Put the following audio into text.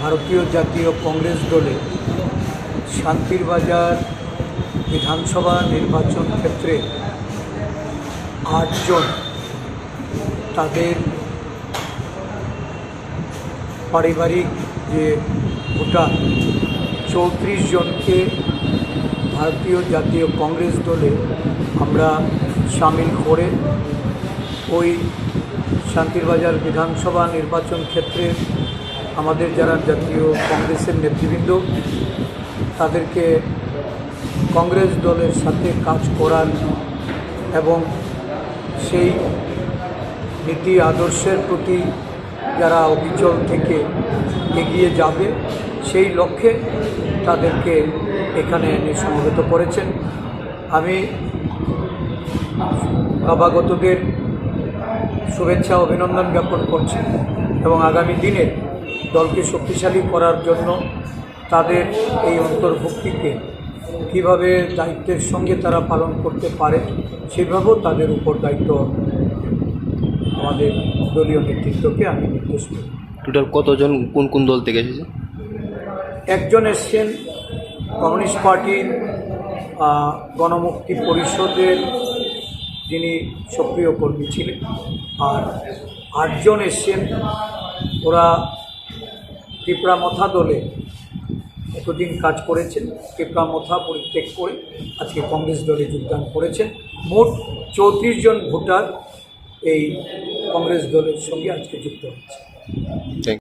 ভারতীয় জাতীয় কংগ্রেস দলে শান্তির বাজার বিধানসভা নির্বাচন ক্ষেত্রে আটজন তাদের পারিবারিক যে ভোটার, চৌত্রিশ জনকে ভারতীয় জাতীয় কংগ্রেস দলে আমরা সামিল করে ওই শান্তিরবাজার বিধানসভা নির্বাচন ক্ষেত্রে আমাদের যারা জাতীয় কংগ্রেসের নেতৃবৃন্দ, তাদেরকে কংগ্রেস দলের সাথে কাজ করার এবং সেই নীতি আদর্শের প্রতি যারা অবিচল থেকে এগিয়ে যাবে, সেই লক্ষ্যে তাদেরকে এখানে এনে সমবেত করেছেন। আমি নবাগতদের শুভেচ্ছা, অভিনন্দন জ্ঞাপন করছি এবং আগামী দিনে দলকে শক্তিশালী করার জন্য তাদের এই অন্তর্ভুক্তিকে কীভাবে দায়িত্বের সঙ্গে তারা পালন করতে পারে সেভাবেও তাদের উপর দায়িত্ব আমাদের দলীয় নেতৃত্বকে আমি নির্দেশ করি। টোটাল কতজন কোন কোন দল থেকে এসেছে? একজন এসছেন কমিউনিস্ট পার্টির গণমুক্তি পরিষদের যিনি সক্রিয় কর্মী ছিলেন আর আটজন এসছেন। ওরা ত্রিপুরা মথা দলে এতদিন কাজ করেছেন, পিঁপড়া মথা পরিত্যাগ করে আজকে কংগ্রেস দলে যোগদান করেছেন। মোট চৌত্রিশ জন ভোটার এই কংগ্রেস দলের সঙ্গে আজকে যুক্ত হচ্ছে